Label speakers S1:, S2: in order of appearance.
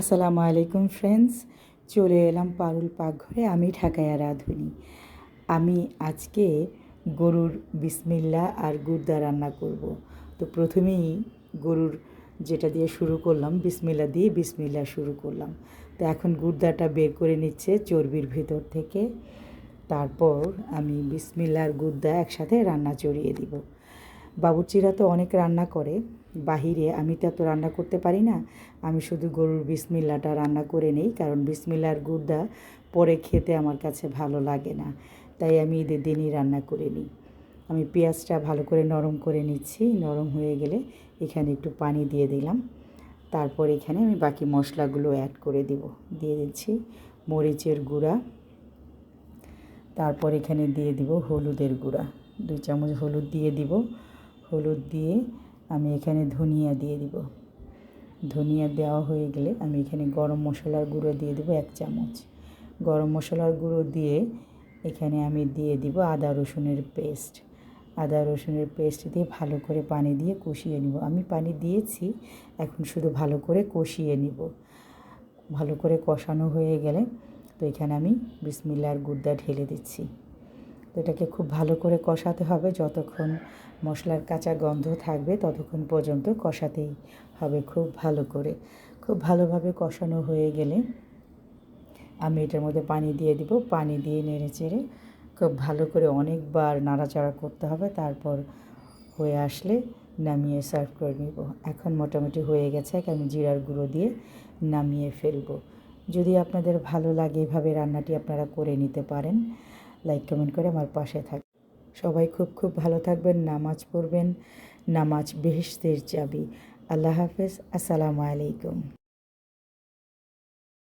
S1: আসসালামু আলাইকুম ফ্রেন্ডস চলে এলাম পারুল পাকঘরে, আমি ঢাকায় রাঁধুনি আমি আজকে গরুর বিসমিল্লা আর গুর্দা রান্না করব। তো প্রথমেই গরুর যেটা দিয়ে শুরু করলাম, বিসমিল্লা দিয়ে বিসমিল্লা শুরু করলাম। তো এখন গুর্দাটা বের করে নিচ্ছে চর্বির ভিতর থেকে। তারপর আমি বিসমিল্লা আর গুর্দা একসাথে রান্না চড়িয়ে দিব। বাবুর্চিরা তো অনেক রান্না করে বাহিরে আমি তো এত রান্না করতে পারি না। আমি শুধু গরুর বিসমিল্লাটা রান্না করে নেই, কারণ বিসমিল্লার গুড়দা পরে খেতে আমার কাছে ভালো লাগে না। তাই আমি ঈদের দিনই রান্না করে নিই। আমি পেঁয়াজটা ভালো করে নরম করে নিচ্ছি, নরম হয়ে গেলে এখানে একটু পানি দিয়ে দিলাম। তারপর এখানে আমি বাকি মশলাগুলো অ্যাড করে দিব। দিয়ে দিচ্ছি মরিচের গুঁড়া। তারপর এখানে দিয়ে দিব হলুদের গুঁড়া। দুই চামচ হলুদ দিয়ে দিব। হলুদ দিয়ে আমি এখানে ধনিয়া দিয়ে দিব। ধনিয়া দেওয়া হয়ে গেলে আমি এখানে গরম মশলার গুঁড়ো দিয়ে দেবো এক চামচ। গরম মশলার গুঁড়ো দিয়ে এখানে আমি দিয়ে দিব আদা রসুনের পেস্ট। আদা রসুনের পেস্ট দিয়ে ভালো করে পানি দিয়ে কষিয়ে নিব। আমি পানি দিয়েছি, এখন শুধু ভালো করে কষিয়ে নিব। ভালো করে কষানো হয়ে গেলে তো এখানে আমি বিসমিল্লার গুড়দা ঢেলে দিচ্ছি। তো এটাকে খুব ভালো করে কষাতে হবে। যতক্ষণ মশলার কাঁচা গন্ধ থাকবে, ততক্ষণ পর্যন্ত কষাতেই হবে খুব ভালো করে। খুব ভালোভাবে কষানো হয়ে গেলে আমি এটার মধ্যে পানি দিয়ে দিব। পানি দিয়ে নেড়ে চেড়ে খুব ভালো করে অনেকবার নাড়াচাড়া করতে হবে। তারপর হয়ে আসলে নামিয়ে সার্ভ করে নিব। এখন মোটামুটি হয়ে গেছে। আমি জিরার গুঁড়ো দিয়ে নামিয়ে ফেলব। যদি আপনাদের ভালো লাগে, এভাবে রান্নাটি আপনারা করে নিতে পারেন। লাইক কমেন্ট করে আমার পাশে থাক। সবাই খুব খুব ভালো থাকবেন, নামাজ পড়বেন, নামাজ বেহেস্তের চাবি। আল্লাহ হাফেজ, আসসালামু আলাইকুম।